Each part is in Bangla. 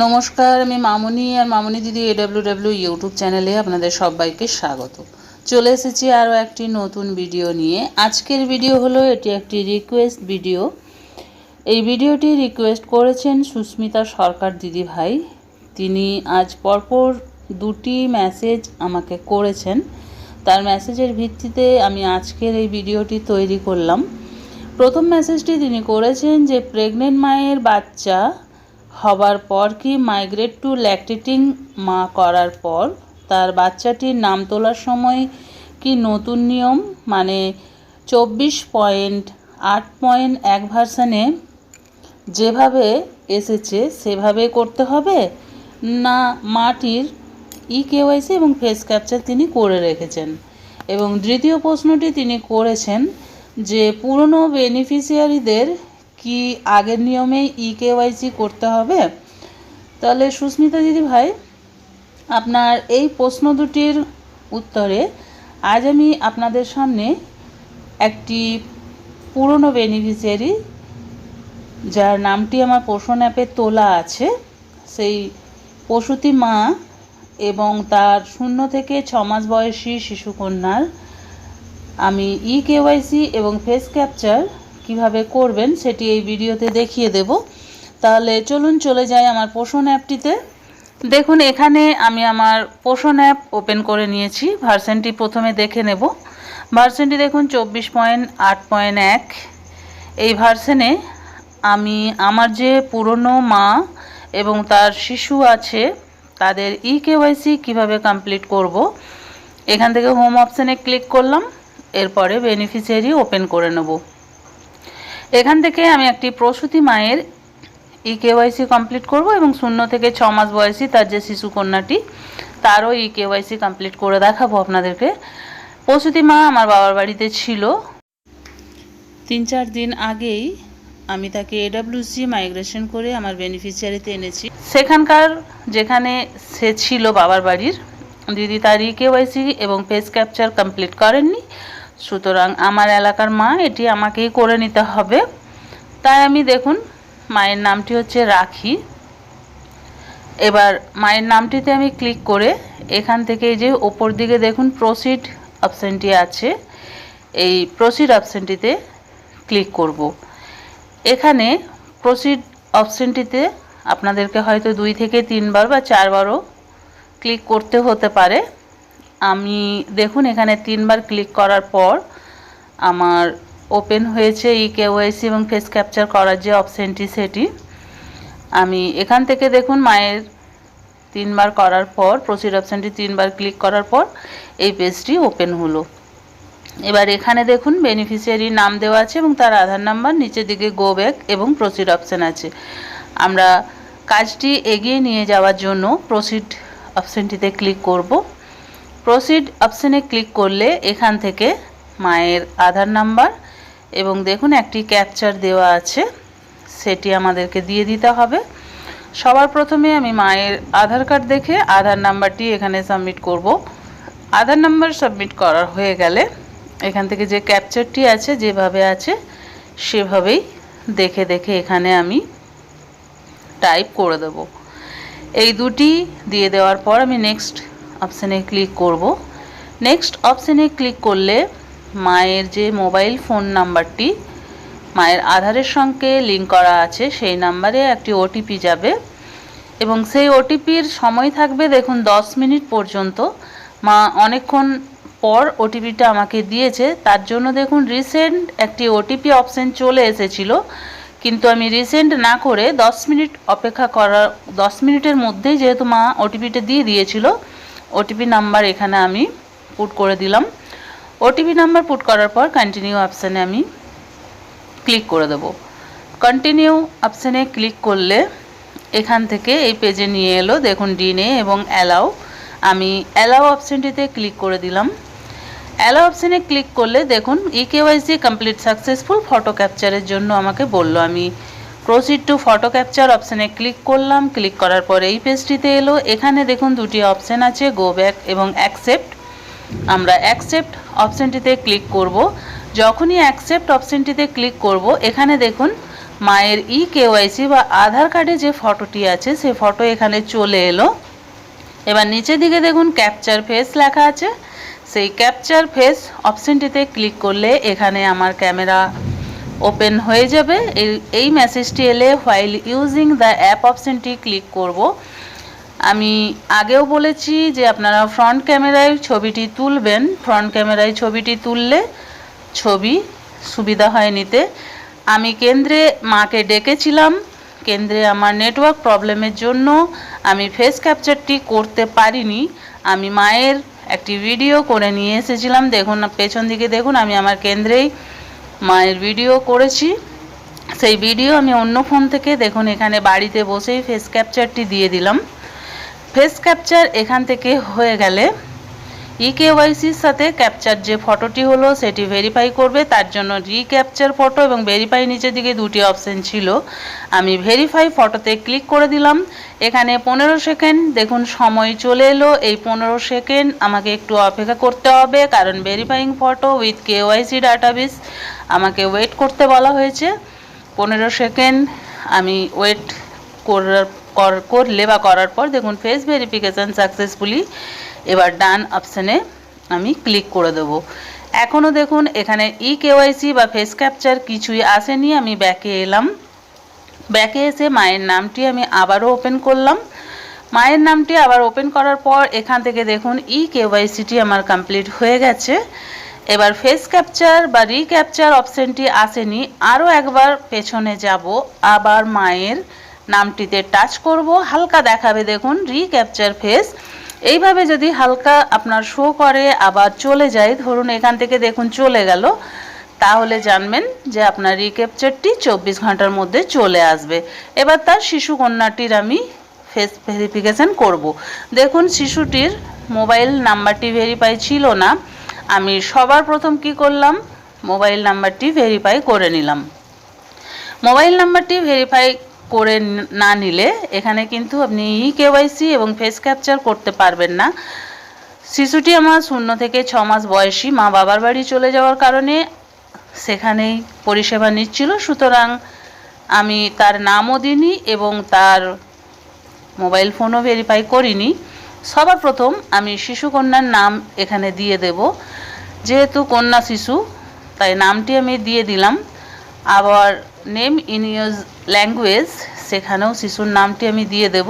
নমস্কার, আমি মামুনি আর মামুনি দিদি এডাব্লিউ ডাব্লিউ ইউটিউব চ্যানেলে আপনাদের সবাইকে স্বাগত। চলে এসেছি আরও একটি নতুন ভিডিও নিয়ে। আজকের ভিডিও হলো, এটি একটি রিকোয়েস্ট ভিডিও এই ভিডিওটি রিকোয়েস্ট করেছেন সুস্মিতা সরকার দিদি ভাই। তিনি আজ পরপর দুটি মেসেজ আমাকে করেছেন। তার মেসেজের ভিত্তিতে আমি আজকের এই ভিডিওটি তৈরি করলাম। প্রথম মেসেজটি তিনি করেছেন যে প্রেগনেন্ট মায়ের বাচ্চা হবার পর কি মাইগ্রেট টু ল্যাকটেটিং মা করার পর? তার বাচ্চাটির নাম তোলার সময় কি নতুন নিয়ম? মানে চব্বিশ পয়েন্ট আট পয়েন্ট এক ভার্সানে যেভাবে এসেছে, সেভাবে করতে হবে? না, মাটির ই কেওয়াইসি এবং ফেস ক্যাপচার তিনি করে রেখেছেন। এবং দ্বিতীয় প্রশ্নটি তিনি করেছেন যে পুরনো বেনিফিশিয়ারিদের কি আগের নিয়মেই ই কেওয়াইসি করতে হবে? তাহলে সুস্মিতা দিদি ভাই, আপনার এই প্রশ্ন দুটির উত্তরে আজ আমি আপনাদের সামনে একটি পুরনো বেনিফিশিয়ারি যার নামটি আমার পোষণ অ্যাপে তোলা আছে, সেই প্রসূতি মা এবং তার শূন্য থেকে ছ মাস বয়সী শিশুকন্যার আমি ই কেওয়াইসি এবং ফেস ক্যাপচার কীভাবে করবেন সেটি এই ভিডিওতে দেখিয়ে দেব। তাহলে চলুন চলে যাই আমার পোষণ অ্যাপটিতে। দেখুন, এখানে আমি আমার পোষণ অ্যাপ ওপেন করে নিয়েছি। ভার্সেনটি প্রথমে দেখে নেব। ভার্সেনটি দেখুন, চব্বিশ পয়েন্ট আট পয়েন্ট এক। এই ভার্সেনে আমি আমার যে পুরনো মা এবং তার শিশু আছে, তাদের ই কেওয়াইসি কীভাবে কমপ্লিট করব, এখান থেকে হোম অপশানে ক্লিক করলাম। এরপরে বেনিফিশিয়ারি ওপেন করে নেব। এখান থেকে আমি একটি প্রসূতি মায়ের ই কেওয়াইসি কমপ্লিট করব এবং শূন্য থেকে ছ মাস বয়সী তার যে শিশু কন্যাটি, তারও ই কেওয়াইসি কমপ্লিট করে দেখাবো আপনাদেরকে। প্রসূতি মা আমার বাবার বাড়িতে ছিল। তিন চার দিন আগেই আমি তাকে এডাব্লিউসি মাইগ্রেশন করে আমার বেনিফিশিয়ারিতে এনেছি। সেখানকার যেখানে সে ছিল বাবার বাড়ির, দিদি তার ই কেওয়াইসি এবং ফেস ক্যাপচার কমপ্লিট করেননি। সুতরাং আমার এলাকার মা এটি আমাকেই করে নিতে হবে। তাই আমি দেখুন, মায়ের নামটি হচ্ছে রাখি। এবার মায়ের নামটিতে আমি ক্লিক করে এখান থেকে এই যে ওপর দিকে দেখুন প্রসিড অপশানটি আছে। এই প্রসিড অপশানটিতে ক্লিক করব। এখানে প্রসিড অপশানটিতে আপনাদেরকে হয়তো দুই থেকে তিনবার বা চারবারও ক্লিক করতে হতে পারে। আমি দেখুন, এখানে তিনবার ক্লিক করার পর আমার ওপেন হয়েছে ই কেওয়াইসি এবং ফেস ক্যাপচার করার যে অপশানটি সেটি। আমি এখান থেকে দেখুন, মায়ের তিনবার করার পর প্রসিড অপশানটি তিনবার ক্লিক করার পর এই পেজটি ওপেন হলো। এবার এখানে দেখুন বেনিফিশিয়ারি নাম দেওয়া আছে এবং তার আধার নাম্বার নিচের দিকে গো ব্যাক এবং প্রসিড অপশান আছে। আমরা কাজটি এগিয়ে নিয়ে যাওয়ার জন্য প্রসিড অপশানটিতে ক্লিক করব। প্রসিড অপশানে ক্লিক করলে এখান থেকে মায়ের আধার নাম্বার এবং দেখুন একটি ক্যাপচার দেওয়া আছে, সেটি আমাদেরকে দিয়ে দিতে হবে। সবার প্রথমে আমি মায়ের আধার কার্ড দেখে আধার নাম্বারটি এখানে সাবমিট করব। আধার নাম্বার সাবমিট করা হয়ে গেলে এখান থেকে যে ক্যাপচারটি আছে, যেভাবে আছে, সেভাবেই দেখে দেখে এখানে আমি টাইপ করে দেব। এই দুটি দিয়ে দেওয়ার পর আমি নেক্সট অপশানে ক্লিক করব। নেক্সট অপশানে ক্লিক করলে মায়ের যে মোবাইল ফোন নাম্বারটি মায়ের আধারের সঙ্গে লিঙ্ক করা আছে, সেই নাম্বারে একটি ওটিপি যাবে। এবং সেই ওটিপির সময় থাকবে দেখুন দশ মিনিট পর্যন্ত। মা অনেকক্ষণ পর ওটিপিটা আমাকে দিয়েছে। তার জন্য দেখুন রিসেন্ট একটি ওটিপি অপশান চলে এসেছিল। কিন্তু আমি রিসেন্ট না করে দশ মিনিট অপেক্ষা করার দশ মিনিটের মধ্যেই যেহেতু মা ওটিপিটা দিয়ে দিয়েছিল ওটিপি নাম্বার এখানে আমি পুট করে দিলাম। ওটিপি নাম্বার পুট করার পর কন্টিনিউ অপশানে আমি ক্লিক করে দেব। কন্টিনিউ অপশানে ক্লিক করলে এখান থেকে এই পেজে নিয়ে এলো, দেখুন ডিনে এবং অ্যালাও আমি অ্যালাও অপশানটিতে ক্লিক করে দিলাম। অ্যালাও অপশানে ক্লিক করলে দেখুন e KYC complete successful photo ক্যাপচারের জন্য আমাকে বলল। আমি প্রসিড টু ফটো ক্যাপচার অপশানে ক্লিক করলাম। ক্লিক করার পর এই পেজটিতে এলো। এখানে দেখুন দুটি অপশান আছে গো ব্যাক এবং অ্যাকসেপ্ট আমরা অ্যাকসেপ্ট অপশানটিতে ক্লিক করব। যখনই অ্যাকসেপ্ট অপশানটিতে ক্লিক করব, এখানে দেখুন মায়ের ই কেওয়াইসি বা আধার কার্ডে যে ফটোটি আছে, সে ফটো এখানে চলে এলো। এবার নিচের দিকে দেখুন ক্যাপচার ফেস লেখা আছে। সেই ক্যাপচার ফেস অপশানটিতে ক্লিক করলে এখানে আমার ক্যামেরা ওপেন হয়ে যাবে। এই- এই মেসেজটি এলে হোয়াইল ইউজিং দ্য অ্যাপ অপশনটি ক্লিক করব। আমি আগেও বলেছি যে আপনারা ফ্রন্ট ক্যামেরায় ছবিটি তুলবেন। ফ্রন্ট ক্যামেরায় ছবিটি তুললে ছবি সুবিধা হয় নিতে। আমি কেন্দ্রে মাকে ডেকেছিলাম। কেন্দ্রে আমার নেটওয়ার্ক প্রবলেমের জন্য আমি ফেস ক্যাপচারটি করতে পারিনি। আমি মায়ের একটি ভিডিও করে নিয়ে এসেছিলাম। দেখুন, পেছন দিকে দেখুন, আমি আমার কেন্দ্রেই মায়ের ভিডিও করেছি। সেই ভিডিও আমি অন্য ফোন থেকে দেখুন, এখানে বাড়িতে বসেই ফেস ক্যাপচারটি দিয়ে দিলাম। ফেস ক্যাপচার এখান থেকে হয়ে গেলে ই কেওয়াইসির সাথে ক্যাপচার যে ফটোটি হলো, সেটি ভেরিফাই করবে। তার জন্য রি ক্যাপচার ফটো এবং ভেরিফাই নিচের দিকে দুটি অপশন ছিল। আমি ভেরিফাই ফটোতে ক্লিক করে দিলাম। এখানে পনেরো সেকেন্ড দেখুন সময় চলে এলো। এই পনেরো সেকেন্ড আমাকে একটু অপেক্ষা করতে হবে, কারণ verifying photo with KYC database আমাকে ওয়েট করতে বলা হয়েছে। পনেরো সেকেন্ড আমি ওয়েট করার কর- করলে বা করার পর দেখুন ফেস ভেরিফিকেশান সাকসেসফুলি এবার ডান অপশানে আমি ক্লিক করে দেবো। এখনও দেখুন, এখানে ই কেওয়াইসি বা ফেস ক্যাপচার কিছুই আসেনি, আমি ব্যাকে এলাম। ব্যাকে এসে মায়ের নামটি আমি আবারও ওপেন করলাম। মায়ের নামটি আবার ওপেন করার পর এখান থেকে দেখুন ই কেওয়াইসিটি আমার কমপ্লিট হয়ে গেছে। এবার ফেস ক্যাপচার বা রিক্যাপচার অপশনটি আসেনি, আরও একবার পেছনে যাব, আবার মায়ের নামটিতে টাচ করব। হালকা দেখাবে দেখুন রিক্যাপচার ফেস এইভাবে যদি হালকা আপনার শো করে, আবার চলে যায়, ধরুন এখান থেকে দেখুন চলে গেল, তাহলে জানবেন যে আপনার রিক্যাপচারটি চব্বিশ ঘণ্টার মধ্যে চলে আসবে। এবার তার শিশু কন্যাটির আমি ফেস ভেরিফিকেশন করব। দেখুন শিশুটির মোবাইল নাম্বারটি ভেরিফাই ছিল না। আমি সবার প্রথম কি করলাম? মোবাইল নাম্বারটি ভেরিফাই করে নিলাম। মোবাইল নাম্বারটি ভেরিফাই করে না নিলে এখানে কিন্তু আপনি ই কেওয়াইসি এবং ফেস ক্যাপচার করতে পারবেন না। শিশুটি আমার শূন্য থেকে ছ মাস বয়সী, মা বাবার বাড়ি চলে যাওয়ার কারণে সেখানেই পরিষেবা নিচ্ছিল। সুতরাং আমি তার নামও দিইনি এবং তার মোবাইল ফোনও ভেরিফাই করিনি। সবার প্রথম আমি শিশু কন্যার নাম এখানে দিয়ে দেব। যেহেতু কন্যা শিশু, তাই নামটি আমি দিয়ে দিলাম। আবার নেম ইন ইউজ ল্যাঙ্গুয়েজ সেখানেও শিশুর নামটি আমি দিয়ে দেব।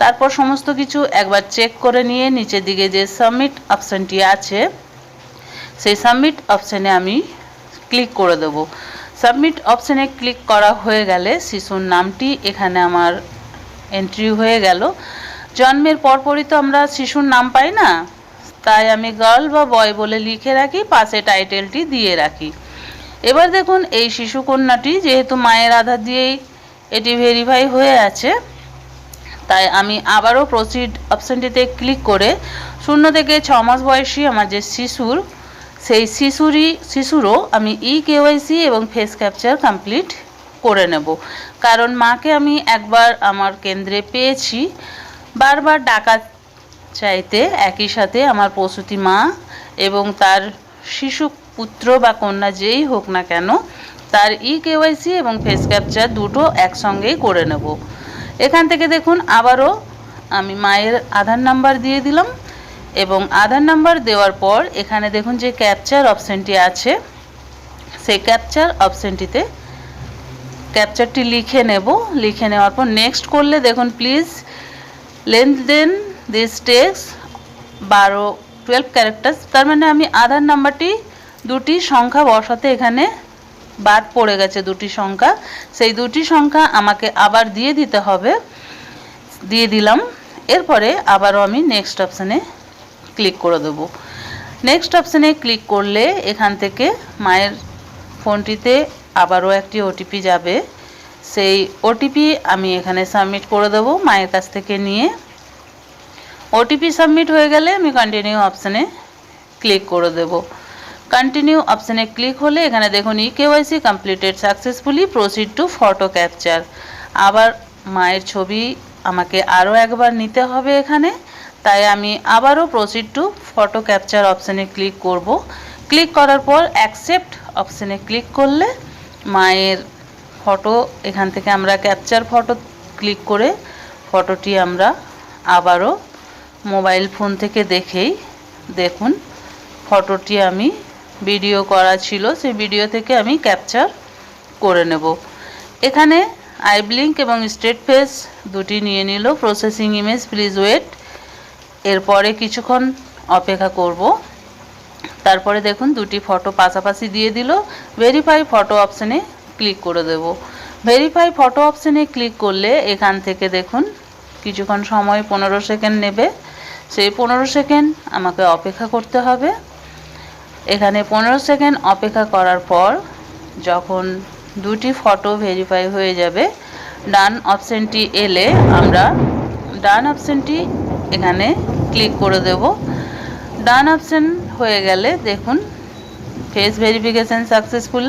তারপর সমস্ত কিছু একবার চেক করে নিয়ে নিচের দিকে যে সাবমিট অপশানটি আছে, সেই সাবমিট অপশানে আমি ক্লিক করে দেব। সাবমিট অপশানে ক্লিক করা হয়ে গেলে শিশুর নামটি এখানে আমার এন্ট্রি হয়ে গেল। জন্মের পরপরই তো আমরা শিশুর নাম পাই না, তাই আমি গার্ল বা বয় বলে লিখে রাখি, পাশে টাইটেলটি দিয়ে রাখি। এবার দেখুন এই শিশু কন্যাটি যেহেতু মায়ের আধার দিয়েই এটি ভেরিফাই হয়ে আছে, তাই আমি আবারও প্রসিড অপশানটিতে ক্লিক করে শূন্য থেকে ছ মাস বয়সী আমার যে শিশুর, সেই শিশুরই, শিশুরও আমি ই কেওয়াইসি এবং ফেস ক্যাপচার কমপ্লিট করে নেব। কারণ মাকে আমি একবার আমার কেন্দ্রে পেয়েছি, বারবার ডাকা চাইতে একই সাথে আমার প্রসূতি মা এবং তার শিশু পুত্র বা কন্যা যেই হোক না কেন, তার ই কেওয়াইসি এবং ফেস ক্যাপচার দুটো একসঙ্গেই করে নেব। এখান থেকে দেখুন, আবারও আমি মায়ের আধার নাম্বার দিয়ে দিলাম এবং আধার নাম্বার দেওয়ার পর এখানে দেখুন যে ক্যাপচার অপশানটি আছে। সেই ক্যাপচার অপশানটিতে ক্যাপচারটি লিখে নেব। লিখে নেওয়ার পর নেক্সট করলে দেখুন প্লিজ লেনদেন দিস টেক্স বারো টুয়েলভ ক্যারেক্টার্স তার মানে আমি আধার নাম্বারটি দুটি সংখ্যা বসাতে এখানে বাদ পড়ে গেছে দুটি সংখ্যা। সেই দুটি সংখ্যা আমাকে আবার দিয়ে দিতে হবে। দিয়ে দিলাম। এরপরে আবারও আমি নেক্সট অপশানে ক্লিক করে দেবো। নেক্সট অপশানে ক্লিক করলে এখান থেকে মায়ের ফোনটিতে আবারও একটি ওটিপি যাবে। সেই ওটিপি আমি এখানে সাবমিট করে দেবো মায়ের কাছ থেকে নিয়ে। ওটিপি সাবমিট হয়ে গেলে আমি কন্টিনিউ অপশানে ক্লিক করে দেব। কন্টিনিউ অপশানে ক্লিক হলে এখানে দেখুন e KYC completed successfully proceed to photo capture আবার মায়ের ছবি আমাকে আরও একবার নিতে হবে এখানে। তাই আমি আবারও প্রসিড টু ফটো ক্যাপচার অপশানে ক্লিক করব। ক্লিক করার পর অ্যাকসেপ্ট অপশানে ক্লিক করলে মায়ের ফটো এখান থেকে আমরা ক্যাপচার ফটো ক্লিক করে ফটোটি আমরা আবারও মোবাইল ফোন থেকে দেখেই দেখুন ফটোটি আমি ভিডিও করা ছিল, সেই ভিডিও থেকে আমি ক্যাপচার করে নেব। এখানে আই ব্লিঙ্ক এবং স্ট্রেট ফেস দুটি নিয়ে নিল। প্রসেসিং ইমেজ প্লিজ ওয়েট এরপরে কিছুক্ষণ অপেক্ষা করব। তারপরে দেখুন, দুটি ফটো পাশাপাশি দিয়ে দিল। ভেরিফাই ফটো অপশানে ক্লিক করে দেব। ভেরিফাই ফটো অপশানে ক্লিক করলে এখান থেকে দেখুন, কিছুক্ষণ সময়, পনেরো সেকেন্ড নেবে। সেই পনেরো সেকেন্ড আমাকে অপেক্ষা করতে হবে। এখানে পনেরো সেকেন্ড অপেক্ষা করার পর যখন দুটি ফটো ভেরিফাই হয়ে যাবে ডান অপশানটি এলে আমরা ডান অপশানটি এখানে ক্লিক করে দেব। ডান অপশান হয়ে গেলে দেখুন ফেস ভেরিফিকেশান সাকসেসফুল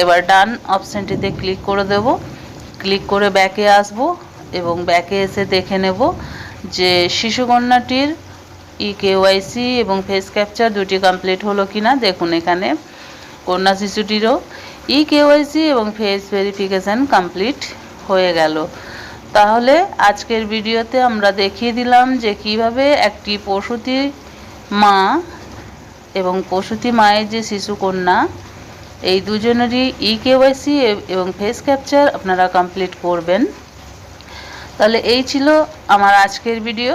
এবার ডান অপশানটিতে ক্লিক করে দেব। ক্লিক করে ব্যাকে আসব এবং ব্যাকে এসে দেখে নেব যে শিশুকন্যাটির ই কেওয়াইসি এবং ফেস ক্যাপচার দুটি কমপ্লিট হলো কি না দেখুন এখানে। কন্যা শিশুটিরও ই কেওয়াইসি এবং ফেস ভেরিফিকেশান কমপ্লিট হয়ে গেল। তাহলে আজকের ভিডিওতে আমরা দেখিয়ে দিলাম যে কীভাবে একটি প্রসূতি মা এবং প্রসূতি মায়ের যে শিশুকন্যা এই দুজনেরই ই কেওয়াইসি এবং ফেস ক্যাপচার আপনারা কমপ্লিট করবেন। তাহলে এই ছিল আমার আজকের ভিডিও।